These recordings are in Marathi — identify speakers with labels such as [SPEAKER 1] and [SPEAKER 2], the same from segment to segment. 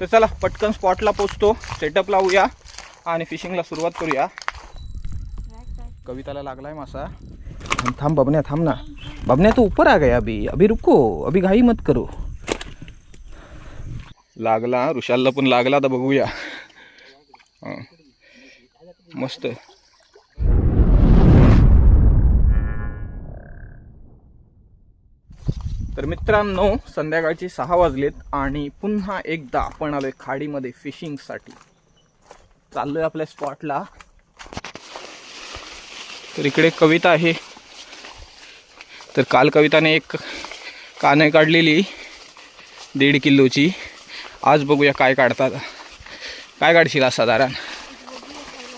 [SPEAKER 1] तर चला पटकन स्पॉटला पोचतो. सेटअप लावूया आणि फिशिंगला सुरुवात करूया. कविताला लागलाय मासा. थांब थांब बबन्या थांब ना. बबन्या तू ऊपर आ गया अभी. अभी रुको अभी घाई मत करो. लागला ऋषालला पण लागला तर बघूया. मस्त तर मित्रांनो संध्याकाळचे सहा वाजलेत आणि पुन्हा एकदा आपण आलोय खाडीमध्ये फिशिंगसाठी चाललोय आपल्या स्पॉटला तर इकडे कविता आहे. तर काल कविताने एक काने काढलेली दीड किलोची. आज बघूया काय काढतात. काय काढशील साधारण?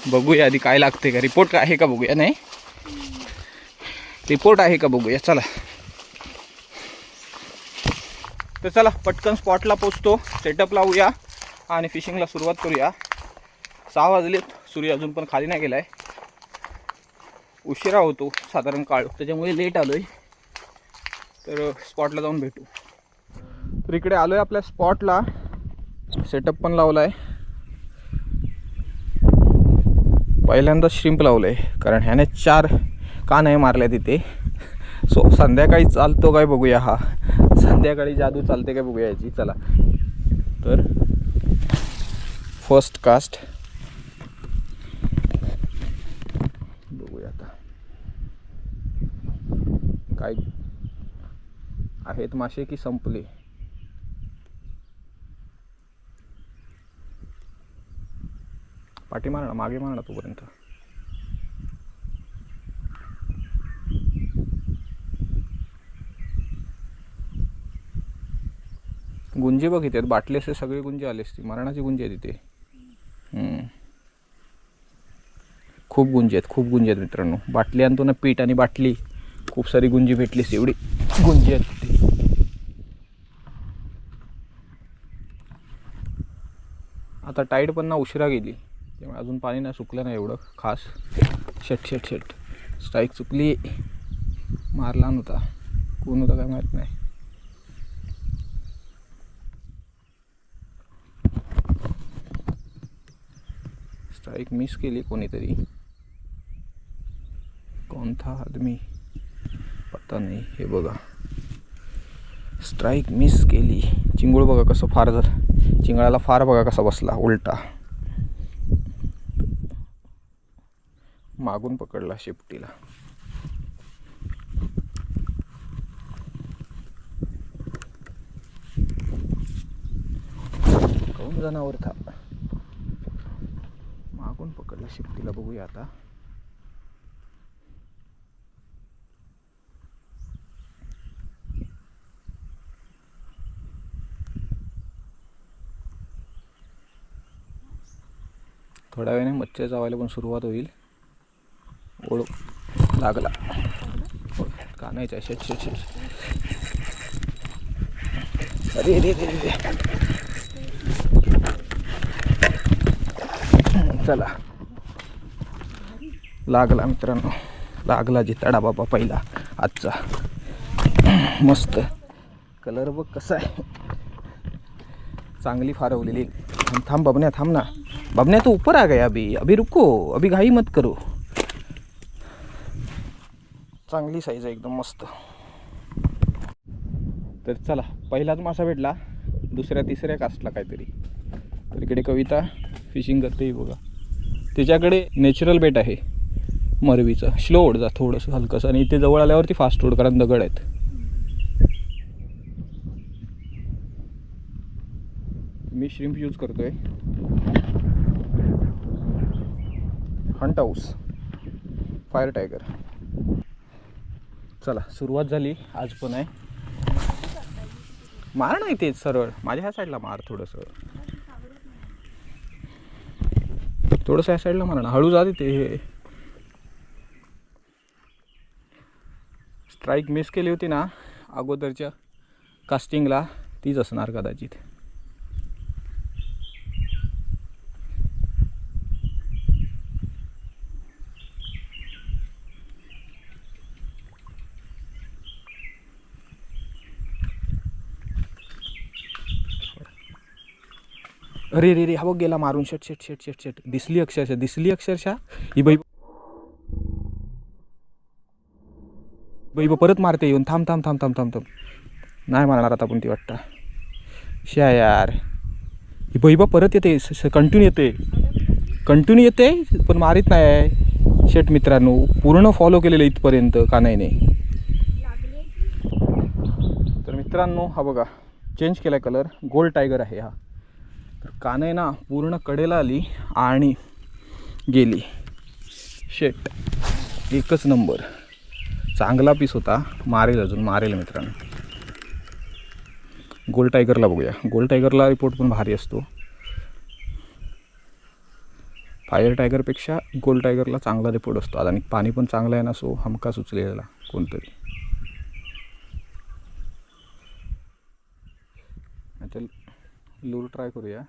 [SPEAKER 1] बघूया आधी काय लागते का? रिपोर्ट आहे का बघूया नाही? रिपोर्ट आहे का बघूया? चला. तर चला पटकन स्पॉटला पोचतो सेटअप लावूया आणि फिशिंगला सुरुवात करूया. सहा वाजलेत. सूर्य अजून पण खाली नाही गेलाय. उशिरा होतो साधारण काळ. त्याच्यामुळे लेट आलोय. तर स्पॉटला जाऊन भेटू. तर इकडे आलोय आपल्या स्पॉटला सेटअप पण लावलाय. पहिल्यांदा श्रिम्प लावलंय. कारण ह्याने चार का नाही मारल्या तिथे सो संध्याकाळी चालतो काय बघूया हा. संध्याकाळी जादू चालते काय बघूया याची. चला. तर फर्स्ट कास्ट बघूया आता. काय आहेत मासे की संपले? पाठी मारणा मागे मारणा तोपर्यंत. गुंजे बघ इथे बाटली असे सगळे गुंजे आले असते मरणाची गुंजे आहेत इथे. खूप गुंजे आहेत खूप गुंजे आहेत मित्रांनो. बाटली आणतो ना पीठ आणि बाटली. खूप सारी गुंजी भेटलीस एवढी गुंजी आहेत तिथे आता टाईट पण ना उशिरा गेली. त्यामुळे अजून पाणी नाही सुकलं नाही एवढं खास. Shut shut shut. स्ट्राईक चुकली. मारला नव्हता. कोण होता काय माहीत नाही. स्ट्राईक मिस केली कोणीतरी कोणता आदमी? पत्ता नाही हे बघा। स्ट्राईक मिस केली चिंगूळ बघा कसं फार जर चिंगळाला फार बघा कसा बसला उलटा. मागून पकडला शेपटीला. कोण जनावर था? कोण पकडला. शिफ्टीला बघूया आता. थोड्या वेळाने मच्छर चावायला पण सुरुवात होईल. ओळ लागला. का शेट शेट शेट अरे रे रे चला. लागला मित्रांनो. लागला जिताडा बाबा पहिला. आजचा. मस्त. कलर बघ कसा आहे. चांगली फारवलेली. थांब बबण्या बबन्या थांब ना. बबन्या तो ऊपर आ गया अभी. अभी रुको. अभी घाई मत करो. चांगली साईज आहे एकदम मस्त. तर चला पहिलाच मासा भेटला. दुसऱ्या तिसऱ्या कास्टला काहीतरी. तर इकडे कविता फिशिंग करते बघा. तिच्याकडे नॅचरल बेट आहे. मरवीचं. स्लो ओढ जा थोडंसं हलकंसं. आणि इथे जवळ आल्यावरती फास्ट ओढ कारण दगड आहेत. मी श्रिम्प यूज करतोय. हंट हाऊस फायर टायगर चला सुरुवात झाली. आज पण आहे. मार नाही तेच सरळ. माझ्या ह्या साईडला मार थोडंसं. थोडंसं या साईडला मारा ना. हळू जा तिथे. हे. स्ट्राईक मिस केली होती ना अगोदरच्या कास्टिंगला तीच असणार कदाचित. अरे रे रे हा बघ गेला मारून. शेट शेट शेट शेट शेट. दिसली अक्षरशः दिसली अक्षरशः. ही बाई बाई बा परत मारते येऊन. थांब थांब थांब थांब थांब थांब. नाही मारणार आता पण ती वाटतं. शा यार. ही बैबा परत येते. कंटिन्यू येते. कंटिन्यू येते पण मारीत नाही आहे. शेट मित्रांनो पूर्ण फॉलो केलेलं इथपर्यंत का नाही तर मित्रांनो हा बघा. चेंज केला कलर गोल्ड टायगर आहे हा. तर कानाई ना पूर्ण कडेला आली आणि गेली. शेट. एकच नंबर. चांगला पीस होता. मारेल अजून मारेल मित्रांनो. गोल्ड टायगरला बघूया. गोल्ड टायगरला रिपोर्ट पण भारी असतो. फायर टायगरपेक्षा गोल्ड टायगरला चांगला रिपोर्ट असतो. आणि पाणी पण चांगलं आहे ना सो हमका सुचलेला कोणतरी. लूर ट्राय करूया.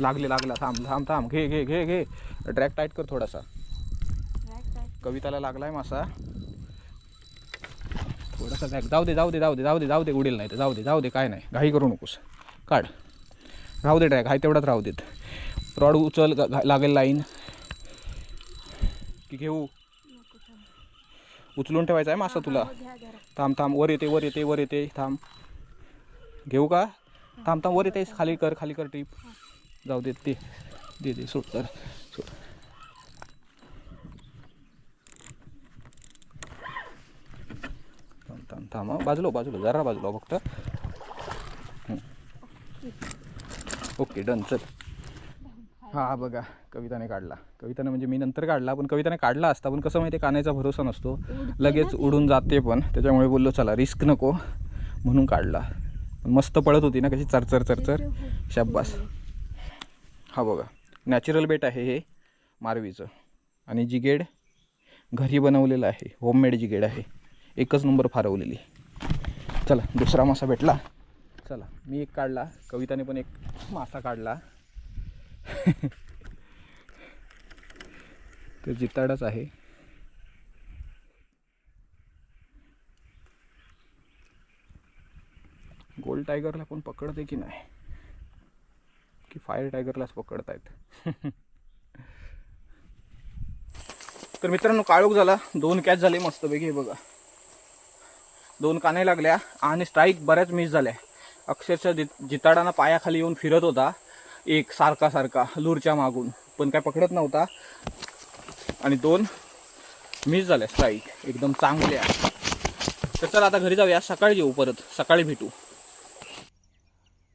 [SPEAKER 1] लागले लागला. थांब थांब थांब. घे घे घे घे. ट्रॅक टाईट कर थोडासा. कविताला लागलाय मासा. थोडासा बॅग जाऊ दे जाऊ दे जाऊ दे जाऊ दे जाऊ दे उडेल नाही तर. जाऊ दे जाऊ दे काय नाही. घाई करू नकोस. काढ. राहू दे ट्रॅक हाय तेवढाच राहू देत. रॉड उचल लागेल लाईन. की घेऊ. उचलून ठेवायचा आहे मासा तुला. थांब थांब वर येते वर येते वर येते. थांब. घेऊ का? थांब थांब वर येते. खाली कर खाली कर टीप. जाऊ दे ते दे दे सोड तर सोड. थांब थांब थांब हं. बाजूला हो, बाजूला जरा बाजूला हो फक्त. हं. ओके डन चल. हा बघा. कविताने काढला. कविताने म्हणजे मी नंतर काढला पण कविताने काढला असता पण कसं माहिती आहे कानाचा भरोसा नसतो. लगेच उडून जाते पण. त्याच्यामुळे बोललो चला रिस्क नको म्हणून काढला. पण मस्त पळत होती ना कशी चरचर चरचर. शाब्बास हा बघा. नॅचरल बेट आहे हे मारवीचं. आणि जिगेड घरी बनवलेलं आहे. होममेड जिगेड आहे. एकच नंबर फारवलेली. चला दुसरा मासा भेटला. चला मी एक काढला. कविताने पण एक मासा काढला. तो जिताडाच आहे. गोल्ड टायगरला पण पकडते की नाही? की फायर टायगरलाच पकडतायत? तर मित्रांनो काळोख झाला. दोन कॅच झाले मस्तपैकी हे बघा. दोन काने लागल्या आणि स्ट्राईक बऱ्याच मिस झाल्या. अक्षरशः जि जिताडाना पायाखाली येऊन फिरत होता. एक सारखा सारखा लूरच्या मागून. पण काय पकडत नव्हता. आणि दोन मिस झाल्या स्ट्राईक एकदम चांगल्या. तर चला आता घरी जाऊया. सकाळी येऊ परत. सकाळी भेटू.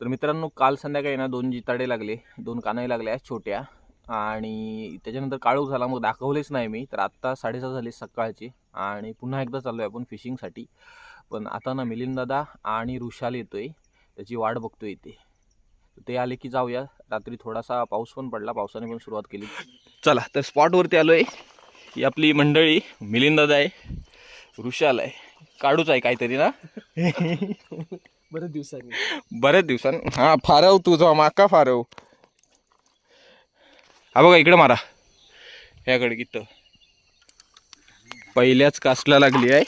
[SPEAKER 1] तर मित्रांनो काल संध्याकाळी ना दोन जिताडे लागले. दोन कानाई लागल्या छोट्या. आणि त्याच्यानंतर काळोख झाला. मग दाखवलेच नाही मी. तर आत्ता साडेसहा झाले सकाळची. आणि पुन्हा एकदा चाललो आहे आपण फिशिंगसाठी पण आता ना मिलिंद दादा आणि ऋषाल येतोय. त्याची वाट बघतोय इथे. ते आले की जाऊया. रात्री थोडासा पाऊस पण पडला. पावसाने पण सुरुवात केली. चला तर स्पॉटवरती आलो आहे ही आपली मंडळी मिलिंद दादा आहे रुशाल आहे. काढूच आहे काहीतरी ना?
[SPEAKER 2] बरेच दिवसांनी.
[SPEAKER 1] बरेच दिवसांनी. हा फारव तुझा माका फारव. हा बघा इकडे मारा. ह्याकडे कित पहिल्याच कासला लागली आहे.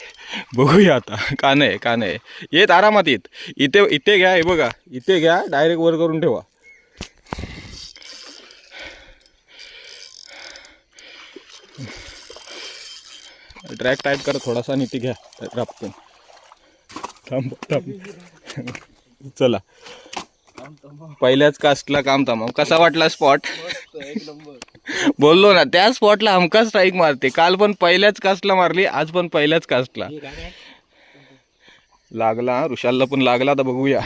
[SPEAKER 1] बघूया आता. का नाही का नाही. येत आरामात येत. इथे इथे घ्या हे बघा. इथे घ्या डायरेक्ट वर करून ठेवा. ट्रॅक टाईट कर थोडासा आणि इथे घ्या. रापकन थांब थांब. चला. पहिल्याच कास्टला काम थांबव. कसा वाटला स्पॉट बोललो ना त्या स्पॉटला हमका स्ट्राईक मारते. काल पण पहिल्याच कास्टला मारली आज पण पहिल्याच कास्टला लागला ऋषालला पण लागला आता बघूया.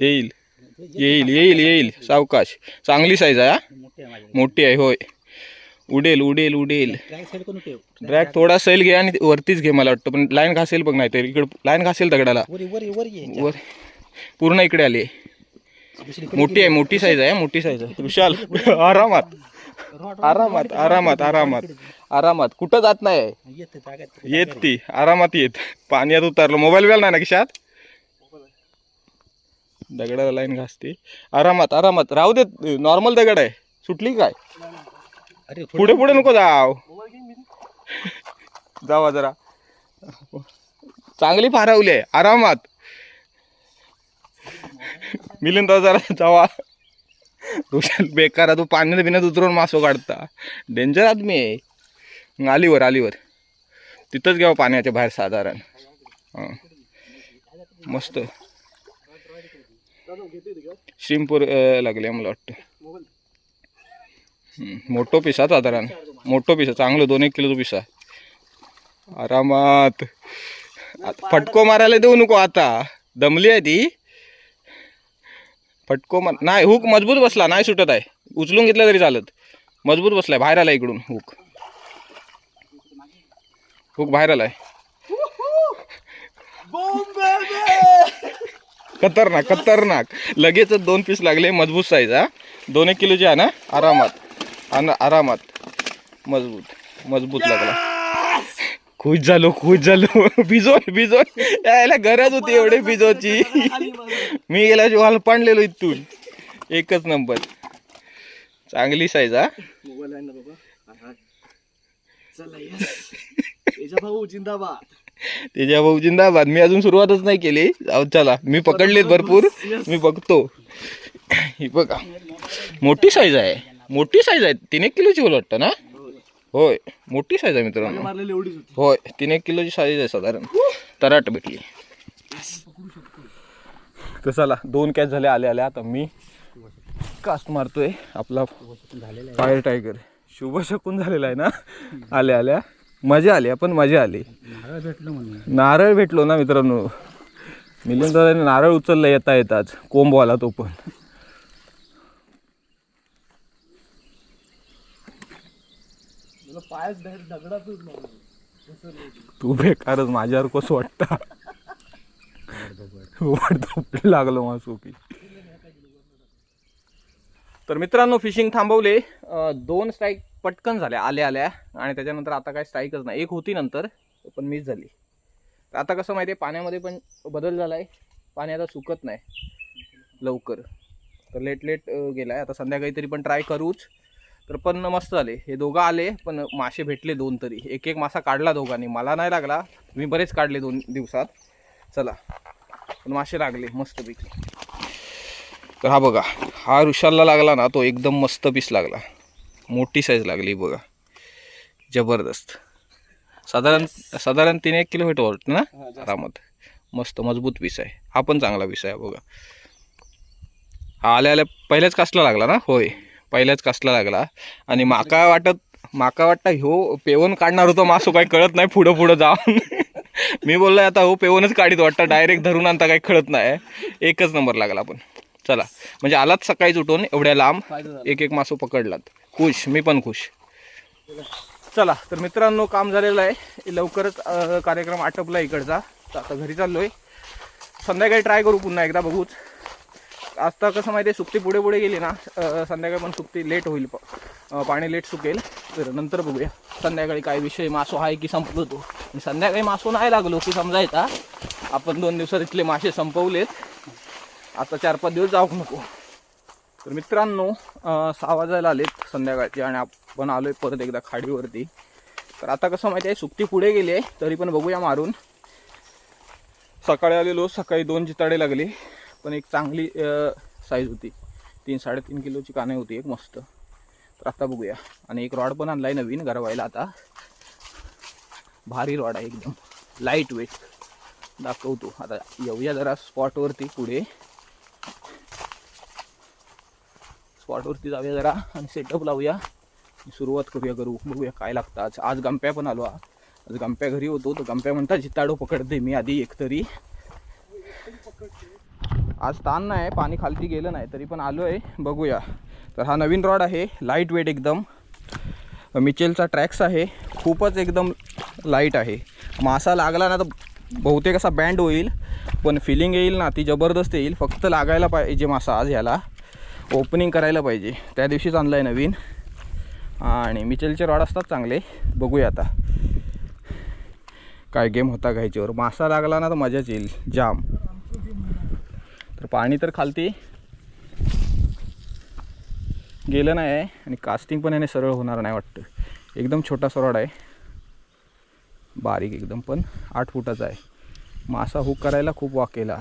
[SPEAKER 1] येईल. येईल येईल येईल. सावकाश. चांगली साईज आहे हा?
[SPEAKER 2] मोठी आहे
[SPEAKER 1] होय. उडेल उडेल उडेल.
[SPEAKER 2] ट्रॅक साईड करून ठेव
[SPEAKER 1] ड्रॅग थोडा सैल घे आणि वरतीच घे मला वाटतं पण लाईन घासेल बघ नाही तर इकडे लाईन घासेल दगडाला.
[SPEAKER 2] वर वर वर ये.
[SPEAKER 1] वर. पूर्ण इकडे आली. मोठी आहे मोठी साईज आहे मोठी साईज आहे. विशाल आरामात. आरामात आरामात आरामात. आरामात. कुठं जात नाही.
[SPEAKER 2] येत
[SPEAKER 1] ती. आरामात येत. पाण्यात उतरलं. मोबाईल वेळ नाही ना खिशात? दगडाला लाईन घासते. आरामात आरामात. राहू देत नॉर्मल दगड आहे. सुटली काय?
[SPEAKER 2] अरे
[SPEAKER 1] पुढे पुढे नको जाव. जावा जरा. चांगली फारावली आहे. आरामात. मिलिंद जरा जावा. ऋषाल बेकार तू पाण्यात बिण्यात उतरून मासो काढता. डेंजर आदमी आहे. आलीवर आलीवर. तिथंच घ्यावं पाण्याच्या बाहेर साधारण. मस्त. शिंपूर लागले मला वाटतं. मोठो पिसा साधारण. मोठो पिसा चांगलं दोन एक किलोचं पिसा आरामात. आता फटको मारायला देऊ नको आता. दमली आहे ती. फटको मार नाही हुक मजबूत बसला नाही सुटत आहे. उचलून घेतला तरी चालत. मजबूत बसलाय बाहेर आला इकडून हुक. हुक बाहेर आलाय. खतरनाक खतरनाक. लगेच दोन पीस लागले मजबूत साईज हा. दोन एक किलोची आहे ना आरामात. आन आरामात मजबूत मजबूत लागला. खुश झालो खुश झालो. भिजोन भिजोन यायला गरज होती एवढे भिजोची मी गेल्या शिवाय पाणलेलो इथून. एकच नंबर. चांगली साईज हा.
[SPEAKER 2] भाऊ जिंदाबाद.
[SPEAKER 1] त्याच्या भाऊ जिंदाबाद. मी अजून सुरुवातच नाही केली. चला. मी पकडलेत भरपूर. मी बघतो. ही बघा. मोठी साईज आहे. मोठी साईज आहे. तीन एक किलोची मला वाटतं ना? होय. मोठी साईज आहे मित्रांनो.
[SPEAKER 2] मारलेली एवढीच होती.
[SPEAKER 1] होय. तीन एक किलोची साईज आहे साधारण. तराट भेटली. तर चला दोन कॅच झाले आले आले. आता मी कास्ट मारतोय आपला फायर टायगर. शुभ शकून झालेला आहे ना? आल्या आल्या. मजा आली आपण मजा आली.
[SPEAKER 2] भेटलं म्हणून.
[SPEAKER 1] नारळ भेटलो ना मित्रांनो? मिलिंद नारळ उचललं येता येताच. कोंबवाला तो पण.
[SPEAKER 2] मला पायच दगडातच
[SPEAKER 1] तू बेकारच माझ्यावर कसं वाटतं? वाटतं लागलं मासू की तर मित्रांनो फिशिंग थांबवले. अं, दोन स्ट्राईक पटकन झाल्या आल्या आल्या. आणि त्याच्यानंतर आता काय स्ट्राईकच नाही. एक होती नंतर पण मिस झाली. तर आता कसं माहिती आहे पाण्यामध्ये पण बदल झाला आहे पाणी आता सुकत नाही. लवकर. तर लेट लेट गेला आहे आता संध्याकाळी तरी पण ट्राय करूच. तर पण मस्त झाले. हे दोघं आले पण मासे भेटले दोन तरी. एक एक मासा काढला दोघांनी. मला नाही लागला मी बरेच काढले दोन दिवसात. चला. पण मासे लागले मस्तपैकी. तर हा बघा हा ऋषालला लागला ना तो एकदम मस्त पीस लागला. मोठी साईज लागली बघा. जबरदस्त. साधारण साधारण तीन एक किलो भेटो वाटतं ना आरामात. मस्त मजबूत पीस आहे. हा पण चांगला पीस आहे बघा. हा आल्या आल्या पहिल्याच कासला लागला ना? होय. पहिल्याच कासला लागला. आणि माका वाटत माका वाटतं ह्यो पेवन काढणार होतो मासो काही कळत नाही पुढं पुढं जाऊन. मी बोललोय आता हो पेवनच काढीत वाटतं डायरेक्ट धरून आणता काही कळत नाही. एकच नंबर लागला पण. चला म्हणजे आलात सकाळीच उठून एवढ्या लांब एक एक मासो पकडलात. खुश मी पण खुश. चला तर मित्रांनो काम झालेलं आहे. लवकरच कार्यक्रम आटपला इकडचा. तर आता घरी चाललोय. संध्याकाळी ट्राय करू पुन्हा एकदा बघूच. आता कसं माहिती आहे सुकती पुढे पुढे गेली ना संध्याकाळी पण सुकती लेट होईल पाणी लेट सुकेल. तर नंतर बघूया. संध्याकाळी काय विषय मासो आहे की संपलो तो आणि संध्याकाळी मासो नाही लागलो की समजायचा. आपण दोन दिवसात इथले मासे संपवलेत. आता चार पाच दिवस जाऊ नको. तर मित्रांनो सहा वाजायला आलेत संध्याकाळचे आणि आपण आलोय परत एकदा खाडीवरती. तर आता कसं माहिती आहे सुकती पुढे गेली आहे तरी पण बघूया मारून. सकाळी आलेलो सकाळी दोन जिताडे लागले. पण एक चांगली साईज होती. तीन साडेतीन किलोची काने होती एक मस्त. तर आता बघूया. आणि एक रॉड पण आणला आहे नवीन गरवायला आता. भारी रॉड आहे एकदम. लाइट वेट दाखवतो. आता येऊया जरा स्पॉटवरती पुढे. स्पॉटवरती जाऊया जरा आणि सेटअप लावूया. सुरुवात करूया करू. बघूया काय लागतं आज. आज गंप्या पण आलो आज गंप्या घरी होतो. तर गंप्या म्हणतात जिताडो पकडते. मी आधी एक तरी. आज ताण नाही पाणी खालती गेलं नाही तरी पण आलो आहे बघूया. तर हा नवीन रॉड आहे लाइट वेट एकदम. मिचेलचा ट्रॅक्स आहे खूपच एकदम लाइट आहे. मासा लागला ना तर बहुतेक असा बँड होईल पण फिलिंग येईल ना ती जबरदस्त येईल. फक्त लागायला पाहिजे मासा आज ह्याला ओपनिंग करायला पाहिजे. त्या दिवशीच आणला आहे नवीन. आणि मिचेलचे रॉड असतात चांगले. बघूया आता. काय गेम होता घ्यायच्यावर मासा लागला ना तर मजाच येईल. जाम. तर पाणी तर खालती. गेलं नाही आहे आणि कास्टिंग पण याने सरळ होणार नाही वाटतं. एकदम छोटा रॉड आहे. बारीक एकदम पण. आठ फुटाचा आहे. मासा हुक करायला खूप वाकेला.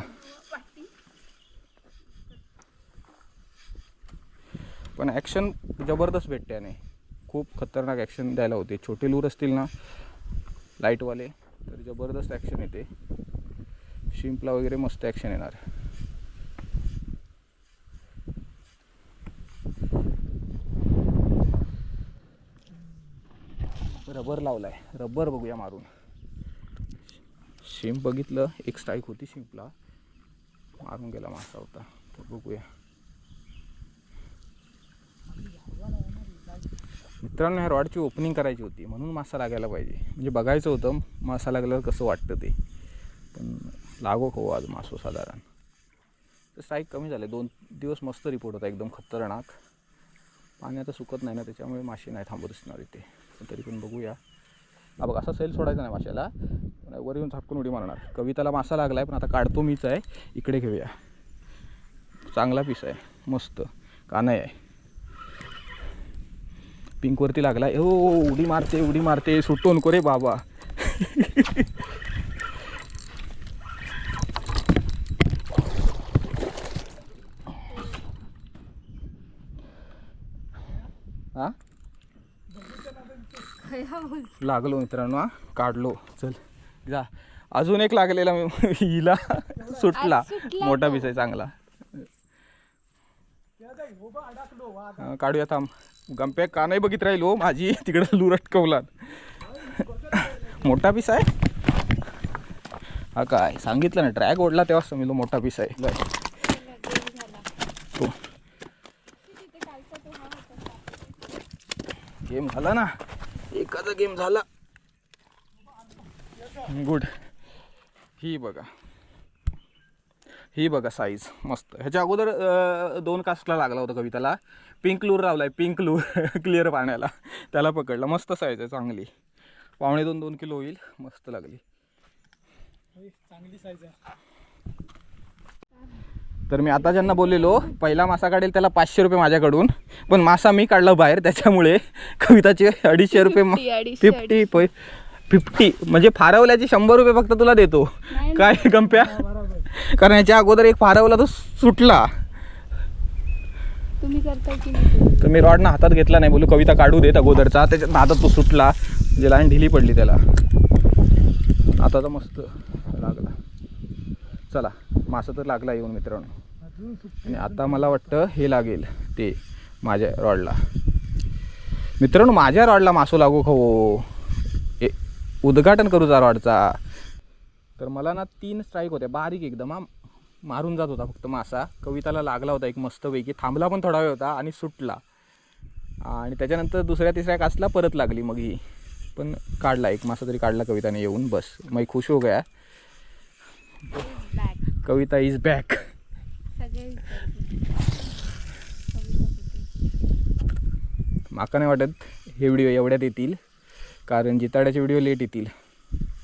[SPEAKER 1] पण ॲक्शन जबरदस्त भेटते याने. खूप खतरनाक ॲक्शन द्यायला होते. छोटे लूर असतील ना लाईटवाले तर जबरदस्त ॲक्शन येते. शिंपला वगैरे मस्त ॲक्शन येणार. रबर लावलाय. रबर बघूया मारून. शिंप बघितलं एक स्ट्राईक होती शिंपला मारून गेला मासा होता. तर बघूया. मित्रांनो ह्या रॉडची ओपनिंग करायची होती. म्हणून मासा लागायला पाहिजे. म्हणजे बघायचं होतं मासा लागल्यावर कसं वाटतं ते. पण लागो हो आज मासो साधारण. तर स्ट्राईक कमी झाले. दोन दिवस मस्त रिपोर्ट होता. एकदम खतरनाक. पाणी आता सुकत नाही ना त्याच्यामुळे मासे नाही थांबत असणार इथे. पण तरी पण बघूया. हा बघा असा सेल सोडायचा नाही माशाला. वर येऊन झापकून उडी मारणार. कविताला मासा लागला आहे पण आता काढतो मीच आहे. इकडे घेऊया. चांगला पीस आहे. मस्त. कानाय आहे. पिंकवरती लागला हो उडी मारते उडी मारते. सुटतो नको रे बाबा हा लागलो मित्रांनो हा. काढलो. चल जा. अजून एक लागलेला मी. हिला सुटला. मोठा पिस आहे चांगला. हा, काढूया थांब. गंप्या का नाही बघित राहिलो माझी? तिकडं लूर अटकवलात मोठा पिस आहे? हा काय? सांगितलं ना ट्रॅक ओढला तेव्हा समजलो मोठा पिस आहे. तो. गेम झाला ना. एकाचा गेम झाला. गुड. ही बघा. ही बघा साईज मस्त. ह्याच्या अगोदर दोन कास्टला लागला होता कविताला. पिंक लूर लावलाय. पिंक लूर क्लिअर पाण्याला. त्याला पकडलं. मस्त साईज आहे चांगली. पावणे दोन दोन किलो होईल. मस्त लागली.
[SPEAKER 2] चांगली साईज आहे.
[SPEAKER 1] तर मी आता ज्यांना बोललेलो पहिला मासा काढेल त्याला पाचशे रुपये माझ्याकडून. पण मासा मी काढला बाहेर त्याच्यामुळे कविताचे अडीचशे रुपये
[SPEAKER 3] फिफ्टी,
[SPEAKER 1] पै फिफ्टी म्हणजे फारवल्याचे शंभर रुपये फक्त तुला देतो. काय गंप्या? कारण याच्या अगोदर एक फारवला तो सुटला. तर मी रॉडनं हातात घेतला नाही बोलू कविता काढू देत अगोदरचा. त्याच्यात हातात तो सुटला. म्हणजे लाईन ढिली पडली त्याला. आता तर मस्त लागला. चला. मासा तर लागला येऊन मित्रांनो. आणि आता मला वाटतं हे लागेल ते माझ्या रॉडला. मित्रांनो माझ्या रॉडला मासो लागू खो ए उद्घाटन करूचा रॉडचा. तर मला ना तीन स्ट्राईक होत्या बारीक एकदम हा. मारून जात होता फक्त मासा. कविताला लागला होता एक मस्तपैकी. थांबला पण थोडा वेळ होता आणि सुटला. आणि त्याच्यानंतर दुसऱ्या तिसऱ्या कासला परत लागली मग ही. पण काढला एक मासा तरी काढला कविताने येऊन. बस मैं खुश हो गया. कविता इज बॅक माका नाही वाटत हे व्हिडिओ एवढ्यात येतील कारण जिताड्याचे व्हिडिओ लेट येतील.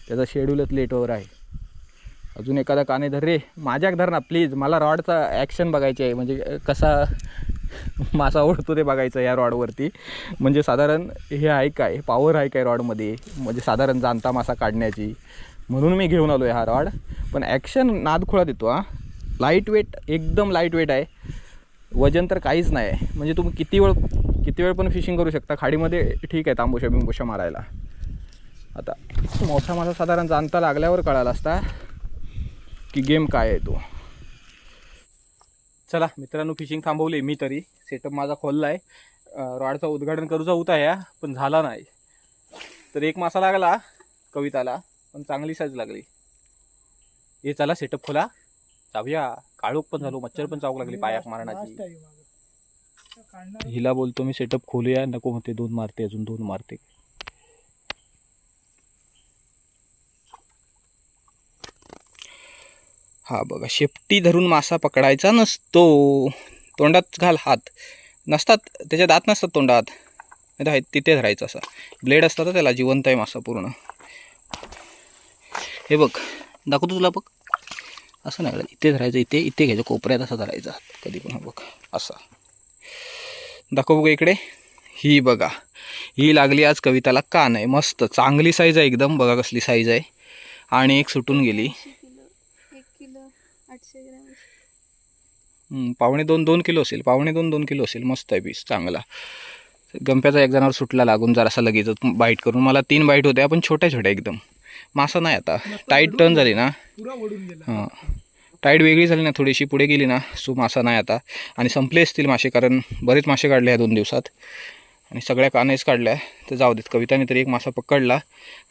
[SPEAKER 1] त्याचा शेड्यूलच लेटवर आहे. अजून एखादा काने धर रे. माझ्याक धर ना प्लीज मला रॉडचा ॲक्शन बघायची आहे. म्हणजे कसा मासा ओढतो ते बघायचं या रॉडवरती. म्हणजे साधारण हे आहे काय? पॉवर आहे काय रॉडमध्ये? म्हणजे साधारण जाणता मासा काढण्याची? म्हणून मी घेऊन आलो आहे हा रॉड. पण ॲक्शन नादखुळा देतो हा. लाइट वेट एकदम लाइट वेट आहे. वजन तर काहीच नाही आहे. म्हणजे तुम्ही किती वेळ किती वेळ पण फिशिंग करू शकता. खाडीमध्ये ठीक आहे तांबोशा बिंबोशा मारायला. आता मोठा माझा साधारण जाणता लागल्यावर कळाला असता की गेम काय आहे तो. चला मित्रांनो फिशिंग थांबवली मी तरी. सेटअप माझा खोलला आहे रॉडचा उद्घाटन करूचा होता या पण झाला नाही. तर एक मासा लागला कविताला. पण चांगली साईज लागली. हे चला सेटअप खोला. जाऊया. काळोख पण झालो मच्छर पण चावक लागली पायाक मारण्याची. हिला बोलतो मी सेटअप खोलूया. नको म्हणते दोन मारते अजून दोन मारते. हा बघा शेपटी धरून मासा पकडायचा नसतो. तोंडात घाल हात. नसतात त्याच्या दात नसतात तोंडात. नाही तर तिथे धरायचं असा. ब्लेड असतात त्याला जिवंत आहे मासा पूर्ण. हे बघ दाखवतो तुला बघ. असं नाही करायचं. इथे धरायचं इथे इथे घ्यायचं कोपऱ्यात असं धरायचा. कधी पण हा बघ असा. दाखव बघा इकडे. ही बघा ही लागली आज कविताला का नाही मस्त. चांगली साईज आहे एकदम बघा कसली साईज आहे. आणि एक सुटून गेली. पावणे दोन दोन किलो असेल पावणे दोन दोन किलो असेल. मस्त आहे पीस चांगला. गंप्याचा एक जणावर सुटला लागून जरासा लगेच बाईट करून. मला तीन बाईट होत्या पण छोट्या छोट्या एकदम. मासा नाही आता. टाईट टर्न झाली ना? हां. टाईट वेगळी झाली ना थोडीशी पुढे गेली ना सो मासा नाही आता. आणि संपले असतील मासे कारण बरेच मासे काढले ह्या दोन दिवसात. आणि सगळ्या कानेच काढल्या तर जाऊ देत. कविताने तरी एक मासा पकडला.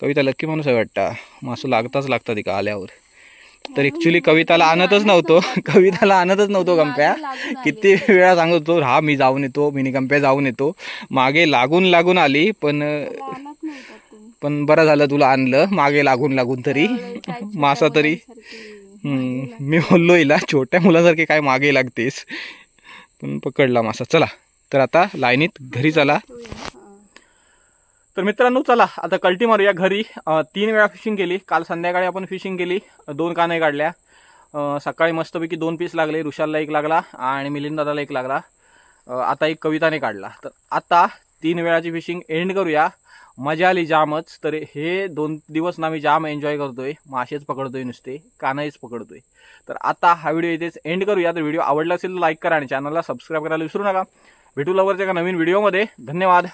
[SPEAKER 1] कविता लक्की माणूस आहे वाटतं. मासं लागताच लागतात तिका आल्यावर. तर ॲक्च्युली कविताला आणतच नव्हतो. कविताला आणतच नव्हतो गंप्या. किती वेळा सांगत होतो हा मी जाऊन येतो मी गंप्या जाऊन येतो. मागे लागून लागून आली पण पण बरं झालं तुला आणलं. मागे लागून लागून तरी. मासा तरी. मी बोललो हिला छोट्या मुलासारखे काय मागे लागतेस? पण पकडला मासा. चला तर आता लाईनीत घरी चला. तर मित्रांनो चला आता कल्टी मारूया घरी. तीन वेळा फिशिंग केली. काल संध्याकाळी आपण फिशिंग केली. दोन काने काढल्या. सकाळी मस्तपैकी दोन पीस लागले. रुशालला एक लागला आणि मिलिंद दादाला एक लागला. आता एक कविताने काढला. तर आता तीन वेळाची फिशिंग एंड करूया. मजा आली जामच. तर हे दोन दिवस ना मी जाम एन्जॉय करतोय. मासेच पकडतोय नुसते. कानाईच पकडतोय. तर आता हा व्हिडिओ इथेच एंड करूया तर व्हिडिओ आवडला असेल तर लाईक करा आणि चॅनलला सबस्क्राईब करायला विसरू नका. भेटू लवकरच एका नवीन व्हिडिओमध्ये धन्यवाद.